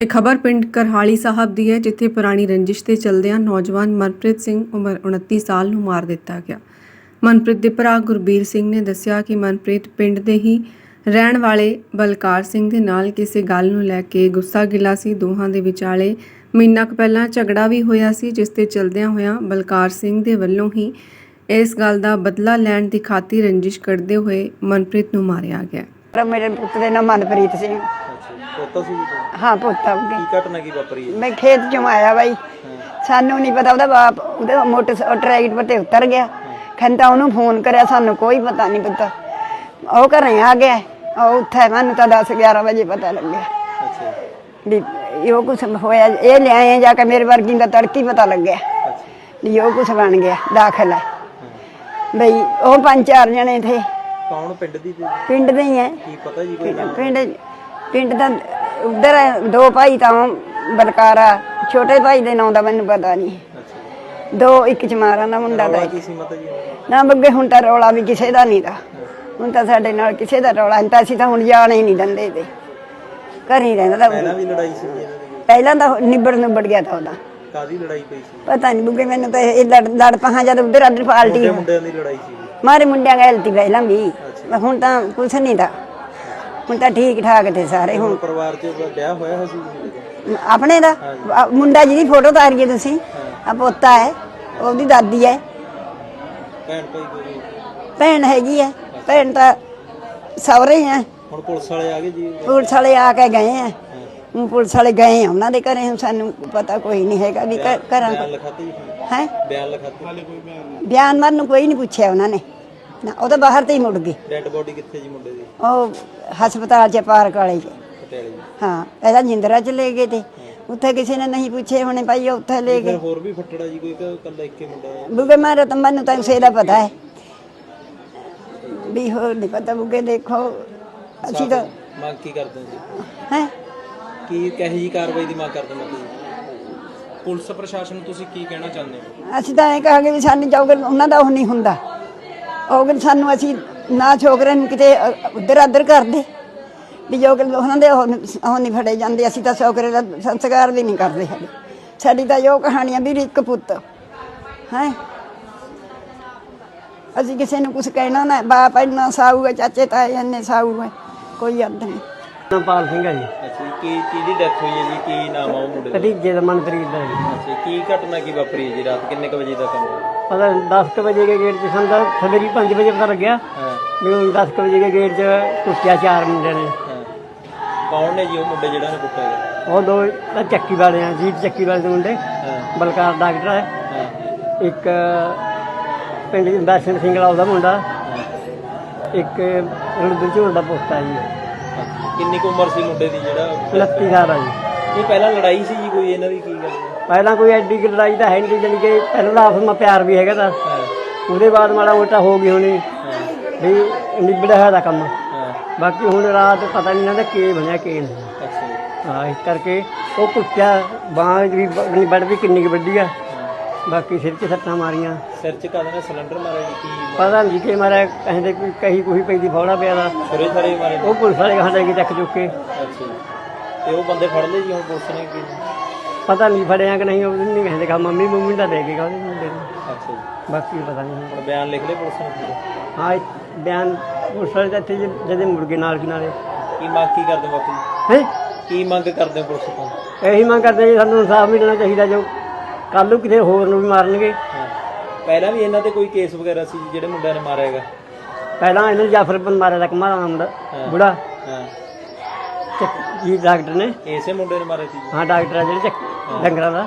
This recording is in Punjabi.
ਇਹ ਖਬਰ ਪਿੰਡ ਕਰਹਾਲੀ ਸਾਹਿਬ ਦੀ ਹੈ, ਜਿੱਥੇ ਪੁਰਾਣੀ ਰੰਜਿਸ਼ ਤੇ ਚਲਦਿਆਂ ਨੌਜਵਾਨ ਮਨਪ੍ਰੀਤ ਸਿੰਘ ਉਮਰ 29 ਸਾਲ ਨੂੰ ਮਾਰ ਦਿੱਤਾ ਗਿਆ। ਮਨਪ੍ਰੀਤ ਦੇ ਭਰਾ ਗੁਰਬੀਰ ਸਿੰਘ ਨੇ ਦੱਸਿਆ ਕਿ ਮਨਪ੍ਰੀਤ ਪਿੰਡ ਦੇ ਹੀ ਰਹਿਣ ਵਾਲੇ ਬਲਕਾਰ ਸਿੰਘ ਦੇ ਨਾਲ ਕਿਸੇ ਗੱਲ ਨੂੰ ਲੈ ਕੇ ਗੁੱਸਾ ਗਿਲਾ ਸੀ। ਦੋਹਾਂ ਦੇ ਵਿਚਾਲੇ ਮਹੀਨਾ ਕੁ ਪਹਿਲਾਂ ਝਗੜਾ ਵੀ ਹੋਇਆ ਸੀ, ਜਿਸ ਤੇ ਚਲਦਿਆਂ ਹੋਇਆਂ ਬਲਕਾਰ ਸਿੰਘ ਦੇ ਵੱਲੋਂ ਹੀ ਇਸ ਗੱਲ ਦਾ ਬਦਲਾ ਲੈਣ ਦੀ ਖਾਤੀ ਰੰਜਿਸ਼ ਕਰਦੇ ਹੋਏ ਮਨਪ੍ਰੀਤ ਨੂੰ ਮਾਰਿਆ ਗਿਆ। ਪਰ ਮੇਰੇ ਪੁੱਤ ਦੇ ਨਾਮ ਮਨਪ੍ਰੀਤ ਸਿੰਘ। ਪੋਤਾ ਸੀ ਜੀ ਤੁਹਾਡਾ? ਹਾਂ ਪੁੱਤ ਉਹਦੇ ਕੀ ਘਟਨਾ ਕੀ ਵਾਪਰੀ ਹੈ? ਮੈਂ ਖੇਤ ਚੋਂ ਆਇਆ ਬਾਈ। ਸਾਨੂੰ ਨਹੀਂ ਪਤਾ ਉਹਦਾ ਬਾਪ ਉਹਦੇ ਮੋਟਰ ਟਰੈਕਟਰ ਤੇ ਉਤਰ ਗਿਆ। ਖੰਤਾ ਉਹਨੂੰ ਫੋਨ ਕਰਿਆ ਸਾਨੂੰ ਕੋਈ ਪਤਾ ਨਹੀਂ ਪਤਾ। ਉਹ ਘਰੇ ਆ ਗਿਆ। ਉਹ ਉੱਥੇ ਮੈਨੂੰ ਤਾਂ 10 11 ਵਜੇ ਪਤਾ ਲੱਗਿਆ। ਅੱਛਾ। ਵੀ ਇਹ ਕੁਛ ਹੋਇਆ ਇਹ ਲਿਆਏ ਜਾ ਕੇ ਮੇਰੇ ਵਰਗੀ ਦਾ ਤੜਕੀ ਪਤਾ ਲੱਗਿਆ। ਅੱਛਾ। ਵੀ ਉਹ ਕੁਛ ਬਣ ਗਿਆ ਦਾਖਲ ਹੈ। ਬਈ ਉਹ ਪੰਜ ਚਾਰ ਜਣੇ ਥੇ। ਕੌਣ? ਪਿੰਡ ਦੀ ਤੇ? ਪਿੰਡ ਦੇ ਹੀ ਹੈ ਕੀ ਪਤਾ ਜੀ ਕੋਈ? ਪਿੰਡ ਪਿੰਡ ਦਾ ਉਧਰ ਦੋ ਭਾਈ ਤਾਂ ਬਲਕਾਰਾ ਛੋਟੇ ਭਾਈ ਦੇ ਨਾਂ ਦਾ ਮੈਨੂੰ ਪਤਾ ਨਹੀਂ। ਦੋ ਇੱਕ ਚਮਾਰਾਂ ਦਾ ਮੁੰਡਾ ਦਾ ਰੌਲਾ ਕੀ ਸੀ ਮਾਤਾ ਜੀ? ਨਾ ਬੱਗੇ ਹੁਣ ਤਾਂ ਰੌਲਾ ਵੀ ਕਿਸੇ ਦਾ ਨਹੀਂ ਦਾ ਹੁਣ ਤਾਂ ਸਾਡੇ ਨਾਲ ਕਿਸੇ ਦਾ ਰੌਲਾ ਨਹੀਂ ਤਾਂ ਅਸੀਂ ਤਾਂ ਹੁਣ ਜਾਣ ਹੀ ਨਹੀਂ ਦਿੰਦੇ ਤੇ। ਘਰ ਹੀ ਰਹਿੰਦਾ ਤਾਂ ਪਹਿਲਾਂ ਵੀ ਲੜਾਈ ਸੀ ਪਹਿਲਾਂ ਤਾਂ ਨਿਬੜ ਨਿਬੜ ਗਿਆ ਤਾਂ ਉਹਦਾ। ਕਾਦੀ ਲੜਾਈ ਪਈ ਸੀ? ਪਤਾ ਨਹੀਂ ਬੁੱਗੇ ਮੈਨੂੰ ਤਾਂ ਇਹ ਲੜ ਲੜ ਪਹਾਂ ਜਦ ਉਧਰ ਅੱਡ ਪਾਲਟੀ ਮੁੰਡਿਆਂ ਦੀ ਲੜਾਈ ਸੀ। ਮਾਰੇ ਮੁੰਡਿਆਂ ਗੈਲਤੀ ਪਹਿਲਾਂ ਵੀ। ਹੁਣ ਤਾਂ ਕੁਛ ਨਹੀਂ ਦਾ ਹੁਣ ਤਾਂ ਠੀਕ ਠਾਕ ਤੇ ਸਾਰੇ ਹੁਣ। ਪਰਿਵਾਰ ਚ ਵਿਆਹ ਹੋਇਆ ਸੀ ਜੀ? ਆਪਣੇ ਦਾ? ਆ ਮੁੰਡਾ ਜਿਹਦੀ ਫੋਟੋ ਤਾਰੀਏ ਤੁਸੀਂ। ਆ ਪੋਤਾ ਹੈ ਉਹਦੀ ਦਾਦੀ ਹੈ। ਭੈਣ ਭਾਈ ਕੋਈ ਭੈਣ ਹੈਗੀ ਹੈ। ਭੈਣ ਤਾਂ ਸਹੁਰੇ ਹੈ। ਹੁਣ ਪੁਲਿਸ ਵਾਲੇ ਆ ਗਏ ਜੀ? ਪੁਲਿਸ ਵਾਲੇ ਆ ਕੇ ਗਏ ਹੈ। ਹੁਣ ਪੁਲਿਸ ਵਾਲੇ ਗਏ ਆ ਉਹਨਾਂ ਦੇ ਘਰੇ। ਹੁਣ ਸਾਨੂੰ ਪਤਾ ਕੋਈ ਨਹੀਂ ਹੈਗਾ ਵੀ ਘ- ਘਰਾਂ ਬਿਆਨ ਲਿਖਾਤੇ ਜੀ ਹੈ? ਬਿਆਨ ਲਿਖਾਤੇ? ਬਿਆਨ ਬਿਆਨ ਮਾਰਨ ਨੂੰ ਕੋਈ ਨਹੀਂ ਪੁੱਛਿਆ ਉਹਨਾਂ ਨੇ। ਨਾ ਉਹ ਤਾਂ ਬਾਹਰ ਤੇ ਹੀ ਮੁੜ ਗਏ ਡੈੱਡ ਬੋਡੀ ਕਿੱਥੇ ਜੀ ਮੁੰਡੇ ਦੀ? ਉਹ ਹਸਪਤਾਲ 'ਚ ਪਾਰਕ ਵਾਲੇ 'ਚ। ਪਟਿਆਲੇ ਜੀ। ਹਾਂ ਪਹਿਲਾਂ ਜਿੰਦਰਾ 'ਚ ਲੈ ਗਏ ਤੇ। ਉੱਥੇ ਕਿਸੇ ਨੇ ਨਹੀਂ ਪੁੱਛੇ ਹੁਣੇ ਭਾਈ ਉੱਥੇ ਲੈ ਫਿਰ ਗਏ। ਹੋਰ ਵੀ ਫੱਟੜਾ ਜੀ ਕੋਈ ਕਿ ਇਕੱਲਾ ਇੱਕੇ ਮੁੰਡਾ ਹੈ? ਬੁਗੇ ਮਾਰੇ ਤਾਂ ਮੈਨੂੰ ਤਾਂ ਉਸੇ ਦਾ ਪਤਾ ਹੈ। ਵੀ ਹੋਰ ਨਹੀਂ ਪਤਾ ਬੁਗੇ ਦੇਖੋ। ਅਸੀਂ ਤਾਂ ਮੰਗ ਕੀ ਕਰਦੇ ਹੋ ਜੀ? ਹੈ? ਕੀ ਕਹੇ ਜੀ ਕਾਰਵਾਈ ਦੀ ਮੰਗ ਕਰਦੇ ਜੀ ਪੁਲਿਸ ਪ੍ਰਸ਼ਾਸਨ ਨੂੰ ਤੁਸੀਂ ਕੀ ਕਹਿਣਾ ਚਾਹੁੰਦੇ ਹੋ? ਅਸੀਂ ਤਾਂ ਇਹ ਕਹਾਂਗੇ ਵੀ ਸਾਨੂੰ ਜੋਗਰ ਉਹਨਾਂ ਦਾ ਉਹ ਨਹੀਂ ਹੁੰਦਾ। ਉਹ ਵੀ ਸਾਨੂੰ ਅਸੀਂ ਨਾ ਛੋਕਰੇ ਨੂੰ ਕਿਤੇ ਉਧਰ ਅਦਰ ਕਰਦੇ। ਵੀ ਜੋਗਰ ਉਹਨਾਂ ਦੇ ਉਹ ਨਹੀਂ ਫੜੇ ਜਾਂਦੇ ਅਸੀਂ ਤਾਂ ਛੋਕਰੇ ਦਾ ਸੰਸਕਾਰ ਵੀ ਨਹੀਂ ਕਰਦੇ ਸਾਡੇ ਸਾਡੀ ਤਾਂ ਜੋ ਕਹਾਣੀਆਂ ਵੀ ਇੱਕ ਪੁੱਤ। ਹੈ? ਅਸੀਂ ਕਿਸੇ ਨੂੰ ਕੁਝ ਕਹਿਣਾ ਨਾ ਬਾਪ ਇੰਨਾ ਸਾਊ ਹੈ ਚਾਚੇ ਤਾਏ ਇੰਨੇ ਸਾਊ ਹੈ ਕੋਈ ਅੱਧ ਨਹੀਂ। ਨਪਾਲ ਸਿੰਘ ਹੈ ਜੀ। ਅੱਛਾ ਜੀ ਕੀ ਕਿਹਦੀ ਡੈਥ ਹੋਈ ਹੈ ਜੀ? ਕੀ ਨਾਮ ਆ ਉਹ ਮੁੰਡੇ ਦਾ? ਭਤੀਜੇ ਦਾ ਮਨਪ੍ਰੀਤ ਦਾ ਜੀ। ਅੱਛਾ ਕੀ ਘਟਨਾ ਕੀ ਵਾਪਰੀ ਹੈ ਜੀ ਰਾਤ? ਕਿੰਨੇ ਕੁ ਵਜੇ ਦਾ ਕੰਮ ਹੈ ਪਤਾ 10 ਵਜੇ ਦੇ ਗੇਟ 'ਚ ਤਾਂ ਸਵੇਰੀ 5 ਵਜੇ ਪਤਾ ਲੱਗਿਆ ਹਾਂ। ਉਹ 10 ਵਜੇ ਦੇ ਗੇਟ 'ਚ ਕੁੱਟਿਆ ਚਾਰ ਮੁੰਡੇ ਨੇ। ਹਾਂ। ਕੌਣ ਨੇ ਜੀ ਉਹ ਮੁੰਡੇ ਜਿਹੜਾ ਨੇ ਕੁੱਟਿਆ ਉਹ ਦੋ ਤਾਂ ਚੱਕੀ ਵਾਲੇ ਆ ਜੀਤ ਚੱਕੀ ਵਾਲੇ ਦੇ ਮੁੰਡੇ। ਹਾਂ। ਬਲਕਾਰ ਡਾਕਟਰ ਹੈ ਹਾਂ। ਇੱਕ ਪਿੰਡ ਦੇ ਦਰਸ਼ਨ ਸਿੰਘ ਦਾ ਉਹਦਾ ਮੁੰਡਾ। ਹਾਂ। ਇੱਕ ਰਣਦੂ ਝੋਲ ਦਾ ਪੋਤਾ ਜੀ। ਕਿੰਨੀ ਕੁ ਉਮਰ ਸੀ ਮੁੰਡੇ ਦੀ ਜਿਹੜਾ? 29 ਸਾਲ ਆ ਜੀ। ਇਹ ਪਹਿਲਾਂ ਲੜਾਈ ਸੀ ਜੀ ਕੋਈ ਇਹਨਾਂ ਦੀ ਕੀ ਗੱਲ ਹੈ? ਪਹਿਲਾਂ ਕੋਈ ਐਡੀ ਕੁ ਲੜਾਈ ਤਾਂ ਹੈ ਨਹੀਂ ਜਾਣੀ ਕਿ ਪਹਿਲਾਂ ਤਾਂ ਆਪਸ ਵਿੱਚ ਪਿਆਰ ਵੀ ਹੈਗਾ ਤਾਂ। ਉਹਦੇ ਬਾਅਦ ਮਾੜਾ ਮੋਟਾ ਹੋ ਗਈ ਹੋਣੀ ਵੀ ਨਿਬੜਿਆ ਹੋਇਆ ਦਾ ਕੰਮ। ਬਾਕੀ ਹੁਣ ਰਾਤ ਪਤਾ ਨਹੀਂ ਦਾ ਕੀ ਬਣਿਆ ਕੀ ਨਹੀਂ। ਹਾਂ ਇਸ ਕਰਕੇ ਉਹ ਕੁੱਤਿਆ ਬਾਂਹ ਵੀ ਬੜੀ ਵੱਡ ਵੀ ਕਿੰਨੀ ਕੁ ਵੱਡੀ ਆ। ਬਾਕੀ ਸਿਰ 'ਚ ਸੱਟਾਂ ਮਾਰੀਆਂ। ਸਿਰ ਚ ਕਾਹਦੇ ਨਾਲ ਸਿਲੰਡਰ ਮਾਰਿਆ ਜੀ ਕੀ ਪਤਾ ਨਹੀਂ ਕਿ ਮਾਰਿਆ ਕਹਿੰਦੇ ਕੋਈ ਕਹੀ ਕੋਈ ਪੈਂਦੀ ਫੌੜਾ ਪਿਆ ਦਾ। ਸੁਰੇ ਸਾਰੇ ਮਾਰੇ ਨੇ? ਉਹ ਪੁਲਿਸ ਵਾਲੇ ਕਹਿੰਦੇ ਕਿ ਚੱਕ ਚੁੱਕ ਅੱਛਾ ਤੇ ਉਹ ਬੰਦੇ ਫੜ ਲਏ ਜੀ ਹੁਣ ਪੁਲਿਸ ਨੇ ਕੀ ਪਤਾ ਨਹੀਂ ਫੜਿਆ ਕਿ ਨਹੀਂ ਉਹ ਨਹੀਂ ਕਹਿੰਦੇ ਕਿ ਮੰਮੀ ਮੰਮੀ ਦਾ ਦੇ ਕੇ ਕਹਿੰਦੇ ਮੁੰਡੇ ਨੂੰ। ਅੱਛਾ ਜੀ। ਬਾਕੀ ਪਤਾ ਨਹੀਂ। ਹੁਣ ਬਿਆਨ ਲਿਖ ਲਏ ਪੁਲਿਸ ਨੇ ਪੂਰੇ? ਹਾਂ ਇਹ ਬਿਆਨ ਪੁਲਿਸ ਵਾਲੇ ਤਾਂ ਇੱਥੇ ਜਦੇ ਮੁਰਗੇ ਨਾਲ ਕਿਨਾਰੇ। ਕੀ ਮੰਗ ਕੀ ਕਰਦੇ ਬਾਪੂ ਜੀ? ਹੈ? ਕੀ ਮੰਗ ਕਰਦੇ ਹੋ ਪੁਲਿਸ ਤੋਂ? ਇਹੀ ਮੰਗ ਕਰਦੇ ਜੀ ਸਾਨੂੰ ਇਨਸਾਫ ਮਿਲਣਾ ਚਾਹੀਦਾ ਜੋ। ਕੱਲ ਨੂੰ ਕਿਤੇ ਹੋਰ ਨੂੰ ਵੀ ਮਾਰਨਗੇ। ਹਾਂ। ਪਹਿਲਾਂ ਵੀ ਇਹਨਾਂ ਤੇ ਕੋਈ ਕੇਸ ਵਗੈਰਾ ਸੀ ਜੀ ਜਿਹੜੇ ਮੁੰਡਿਆਂ ਨੇ ਮਾਰਿਆ ਹੈਗਾ? ਪਹਿਲਾਂ ਇਹਨੇ ਜਾਫਰ ਬਨ ਮਾਰਿਆ ਦਾ ਕਮਾਰਾ ਦਾ ਮੁੰਡਾ ਬੁੜਾ। ਹਾਂ। ਤੇ ਜੀ ਡਾਕਟਰ ਨੇ ਇਸੇ ਮੁੰਡੇ ਨੇ ਮਾਰੇ ਸੀ ਹਾਂ ਡਾਕਟਰ ਆ ਜਿਹੜੇ ਚੱਕ- ਡੰਗਰਾਂ ਦਾ।